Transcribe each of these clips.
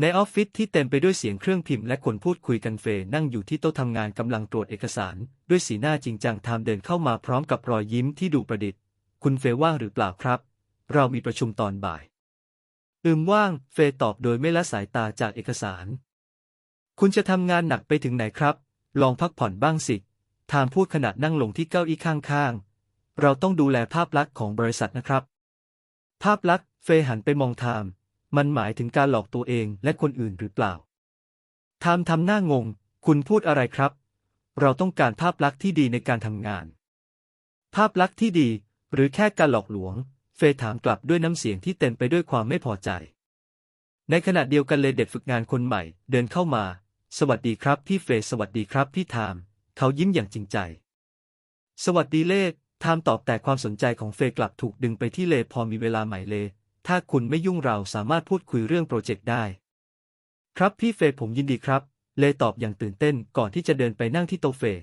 ในออฟฟิศที่เต็มไปด้วยเสียงเครื่องพิมพ์และคนพูดคุยกันเฟยนั่งอยู่ที่โต๊ะทำงานกำลังตรวจเอกสาร ด้วยสีหน้าจริงจังทามเดินเข้ามาพร้อมกับรอยยิ้มที่ดูประดิษฐ์ คุณเฟยว่างหรือเปล่าครับ เรามีประชุมตอนบ่าย อืมว่าง เฟยตอบโดยไม่ละสายตาจากเอกสาร คุณจะทำงานหนักไปถึงไหนครับ ลองพักผ่อนบ้างสิทามพูดขณะนั่งลงที่เก้าอี้ข้างๆ เราต้องดูแลภาพลักษณ์ของบริษัทนะครับ ภาพลักษณ์ เฟยหันไปมองทาม มันหมายถึงการหลอกตัวเองและคนอื่นหรือเปล่าทามทำหน้างง คุณพูดอะไรครับ เราต้องการภาพลักษณ์ที่ดีในการทำงาน ภาพลักษณ์ที่ดี หรือแค่การหลอกลวง เฟยถามกลับด้วยน้ำเสียงที่เต็มไปด้วยความไม่พอใจ ในขณะเดียวกันเลยเด็กฝึกงานคนใหม่ เดินเข้ามา สวัสดีครับพี่เฟยสวัสดีครับพี่ทาม เขายิ้มอย่างจริงใจ สวัสดีเลขทามตอบแต่ความสนใจของเฟยกลับถูกดึงไปที่เลพอมีเวลาใหม่เล ถ้าคุณไม่ยุ่งเราสามารถพูดคุยเรื่องโปรเจกต์ได้ ครับพี่เฟยผมยินดีครับ เลตอบอย่างตื่นเต้นก่อนที่จะเดินไปนั่งที่โต๊ะเฟย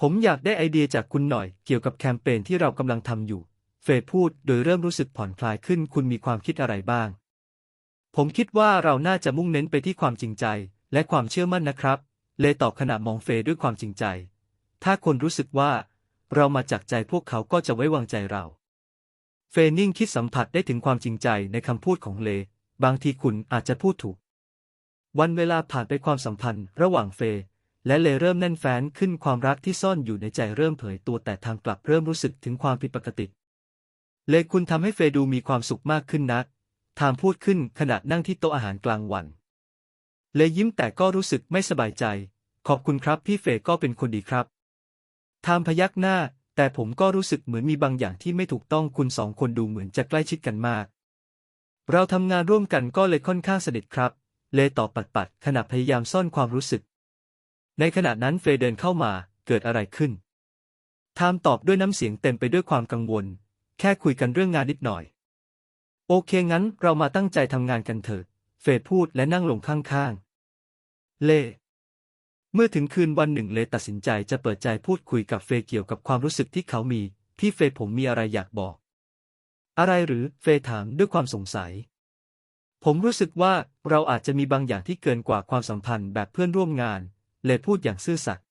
ผมอยากได้ไอเดียจากคุณหน่อยเกี่ยวกับแคมเปญที่เรากำลังทำอยู่ เฟยพูดโดยเริ่มรู้สึกผ่อนคลายขึ้นคุณมีความคิดอะไรบ้าง ผมคิดว่าเราน่าจะมุ่งเน้นไปที่ความจริงใจ และความเชื่อมั่นนะครับ เลตอบขณะมองเฟยด้วยความจริงใจ ถ้าคนรู้สึกว่า เรามาจากใจพวกเขาก็จะไว้วางใจเรา เฟยนิ่งคิดสัมผัสได้ถึงความจริงใจในคำพูดของเล บางทีคุณอาจจะพูดถูก วันเวลาผ่านไปความสัมพันธ์ระหว่างเฟยและเลเริ่มแน่นแฟ้นขึ้นความรักที่ซ่อนอยู่ในใจเริ่มเผยตัวแต่ทางกลับเริ่มรู้สึกถึงความผิดปกติ เลคุณทำให้เฟยดูมีความสุขมากขึ้นนัก ทามพูดขึ้นขณะนั่งที่โต๊ะอาหารกลางวัน เลยิ้มแต่ก็รู้สึกไม่สบายใจ ขอบคุณครับพี่เฟยก็เป็นคนดีครับทามพยักหน้า แต่ผมก็รู้สึกเหมือนมีบางอย่างที่ไม่ถูกต้องคุณสองคนดูเหมือนจะใกล้ชิดกันมาก เราทำงานร่วมกันก็เลยค่อนข้างสนิทครับ เลตอบปัดๆขณะพยายามซ่อนความรู้สึก ในขณะนั้นเฟยเดินเข้ามาเกิดอะไรขึ้นทามตอบด้วยน้ำเสียงเต็มไปด้วยความกังวล แค่คุยกันเรื่องงานนิดหน่อย โอเคงั้นเรามาตั้งใจทำงานกันเถิดเฟยพูดและนั่งลงข้างๆ เล่ เมื่อถึงคืนวันหนึ่งเลตัดสินใจจะเปิดใจพูดคุยกับเฟยเกี่ยวกับความรู้สึกที่เขามี พี่เฟยผมมีอะไรอยากบอก อะไรหรือเฟยถามด้วยความสงสัย ผมรู้สึกว่าเราอาจจะมีบางอย่างที่เกินกว่าความสัมพันธ์แบบเพื่อนร่วมงาน เลพูดอย่างซื่อสัตย์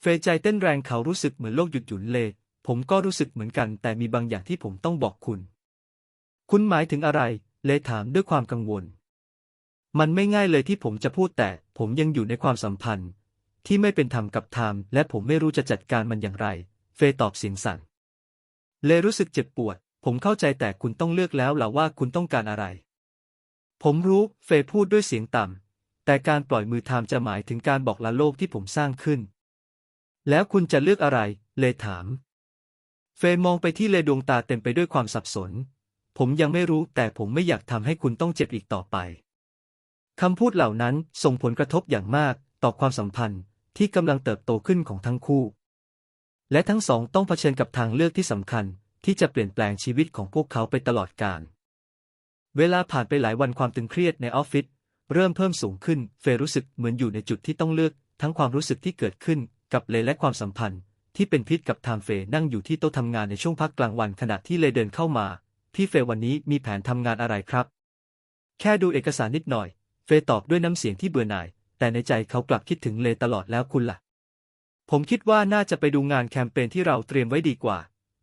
เฟยใจเต้นแรงเขารู้สึกเหมือนโลกหยุดหยุนเลผมก็รู้สึกเหมือนกัน แต่มีบางอย่างที่ผมต้องบอกคุณ คุณหมายถึงอะไร เลถามด้วยความกังวล มันไม่ง่ายเลยที่ผมจะพูดแต่ผมยังอยู่ในความสัมพันธ์ ที่ไม่เป็นธรรมกับไทม์และผมไม่รู้จะจัดการมันอย่างไร เฟยตอบเสียงสั่นเลรู้สึกเจ็บปวด ผมเข้าใจแต่คุณต้องเลือกแล้วล่ะว่าคุณต้องการอะไร ผมรู้เฟยพูดด้วยเสียงต่ำแต่การปล่อยมือไทม์จะหมายถึงการบอกลาโลกที่ผมสร้างขึ้น แล้วคุณจะเลือกอะไร เลถาม เฟยมองไปที่เลดวงตาเต็มไปด้วยความสับสน ผมยังไม่รู้แต่ผมไม่อยากทำให้คุณต้องเจ็บอีกต่อไป คำพูดเหล่านั้นส่งผลกระทบอย่างมากต่อความสัมพันธ์ที่กำลังเติบโตขึ้นของทั้งคู่ และทั้งสองต้องเผชิญกับทางเลือกที่สำคัญที่จะเปลี่ยนแปลงชีวิตของพวกเขาไปตลอดกาล เวลาผ่านไปหลายวันความตึงเครียดในออฟฟิศเริ่มเพิ่มสูงขึ้น เฟยรู้สึกเหมือนอยู่ในจุดที่ต้องเลือกทั้งความรู้สึกที่เกิดขึ้นกับเลและความสัมพันธ์ ที่เป็นพิษกับทม์เฟยนั่งอยู่ที่โต๊ะทำงานในช่วงพักกลางวันขณะที่เลเดินเข้ามา พี่เฟยวันนี้มีแผนทำงานอะไรครับ แค่ดูเอกสารนิดหน่อย เฟยตอบด้วยน้ำเสียงที่เบื่อหน่าย แต่ในใจเขากลับคิดถึงเลตลอดแล้วคุณล่ะ ผมคิดว่าน่าจะไปดูงานแคมเปญที่เราเตรียมไว้ดีกว่า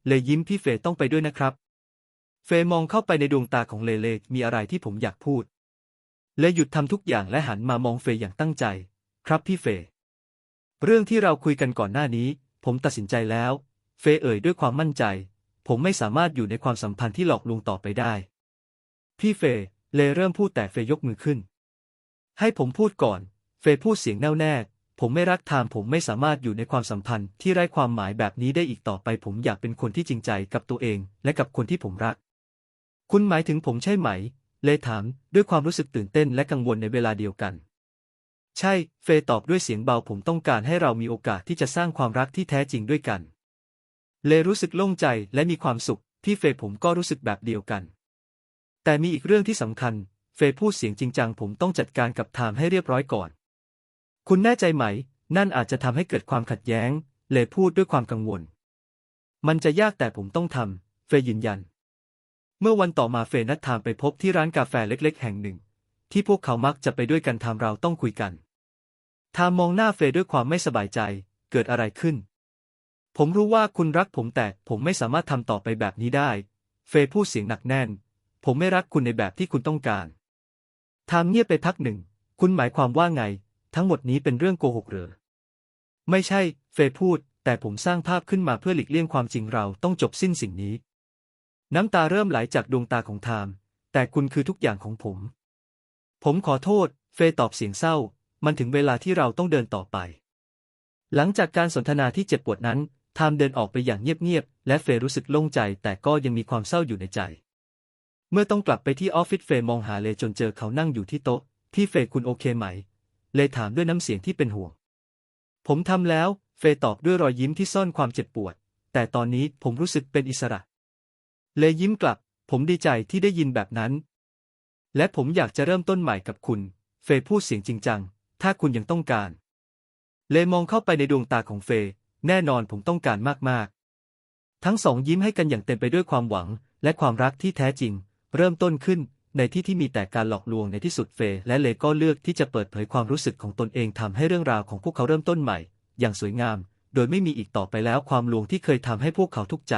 เลยิ้มพี่เฟยต้องไปด้วยนะครับ เฟยมองเข้าไปในดวงตาของเลเลมีอะไรที่ผมอยากพูด เลหยุดทำทุกอย่างและหันมามองเฟยอย่างตั้งใจ ครับพี่เฟยเรื่องที่เราคุยกันก่อนหน้านี้ ผมตัดสินใจแล้ว เฟยเอ่ยด้วยความมั่นใจ ผมไม่สามารถอยู่ในความสัมพันธ์ที่หลอกลวงต่อไปได้ พี่เฟยเลเริ่มพูดแต่เฟยยกมือขึ้น ให้ผมพูดก่อน เฟยพูดเสียงแน่วแน่ผมไม่รักทามผมไม่สามารถอยู่ในความสัมพันธ์ที่ไร้ความหมายแบบนี้ได้อีกต่อไป ผมอยากเป็นคนที่จริงใจกับตัวเอง และกับคนที่ผมรัก คุณหมายถึงผมใช่ไหม เลถามด้วยความรู้สึกตื่นเต้นและกังวลในเวลาเดียวกัน ใช่ เฟยตอบด้วยเสียงเบาผมต้องการให้เรามีโอกาสที่จะสร้างความรักที่แท้จริงด้วยกัน เลรู้สึกโล่งใจและมีความสุขที่เฟยผมก็รู้สึกแบบเดียวกัน แต่มีอีกเรื่องที่สำคัญ เฟยพูดเสียงจริงจังผมต้องจัดการกับไทม์ให้เรียบร้อยก่อน คุณแน่ใจไหม นั่นอาจจะทำให้เกิดความขัดแย้ง เลพูดด้วยความกังวล มันจะยากแต่ผมต้องทำเฟยยืนยัน เมื่อวันต่อมาเฟยนัดไทม์ไปพบที่ร้านกาแฟเล็ก ๆ แห่งหนึ่ง ที่พวกเขามักจะไปด้วยกันทำเราต้องคุยกันทามมองหน้าเฟยด้วยความไม่สบายใจ เกิดอะไรขึ้น ผมรู้ว่าคุณรักผมแต่ผมไม่สามารถทำต่อไปแบบนี้ได้ เฟยพูดเสียงหนักแน่น ผมไม่รักคุณในแบบที่คุณต้องการ ทามเงียบไปพักหนึ่ง คุณหมายความว่าไง ทั้งหมดนี้เป็นเรื่องโกหกเหรอ ไม่ใช่ เฟยพูด แต่ผมสร้างภาพขึ้นมาเพื่อหลีกเลี่ยงความจริงเราต้องจบสิ้นสิ่งนี้ น้ำตาเริ่มไหลจากดวงตาของทาม แต่คุณคือทุกอย่างของผม ผมขอโทษ เฟยตอบเสียงเศร้า มันถึงเวลาที่เราต้องเดินต่อไป หลังจากการสนทนาที่เจ็บปวดนั้นทามเดินออกไปอย่างเงียบๆ และเฟยรู้สึกโล่งใจแต่ก็ยังมีความเศร้าอยู่ในใจ เมื่อต้องกลับไปที่ออฟฟิศเฟยมองหาเลจนเจอเขานั่งอยู่ที่โต๊ะ พี่เฟยคุณโอเคไหม เลถามด้วยน้ำเสียงที่เป็นห่วง ผมทำแล้ว เฟยตอบด้วยรอยยิ้มที่ซ่อนความเจ็บปวด แต่ตอนนี้ผมรู้สึกเป็นอิสระ เลยิ้มกลับ ผมดีใจที่ได้ยินแบบนั้น และผมอยากจะเริ่มต้นใหม่กับคุณ เฟยพูดเสียงจริงจัง ถ้าคุณยังต้องการ เลมองเข้าไปในดวงตาของเฟยแน่นอนผมต้องการมากๆ ทั้งสองยิ้มให้กันอย่างเต็มไปด้วยความหวัง และความรักที่แท้จริง เริ่มต้นขึ้นในที่ที่มีแต่การหลอกลวงในที่สุดเฟยและเลก็เลือกที่จะเปิดเผยความรู้สึกของตนเองทำให้เรื่องราวของพวกเขาเริ่มต้นใหม่ อย่างสวยงาม โดยไม่มีอีกต่อไปแล้วความลวงที่เคยทำให้พวกเขาทุกข์ใจ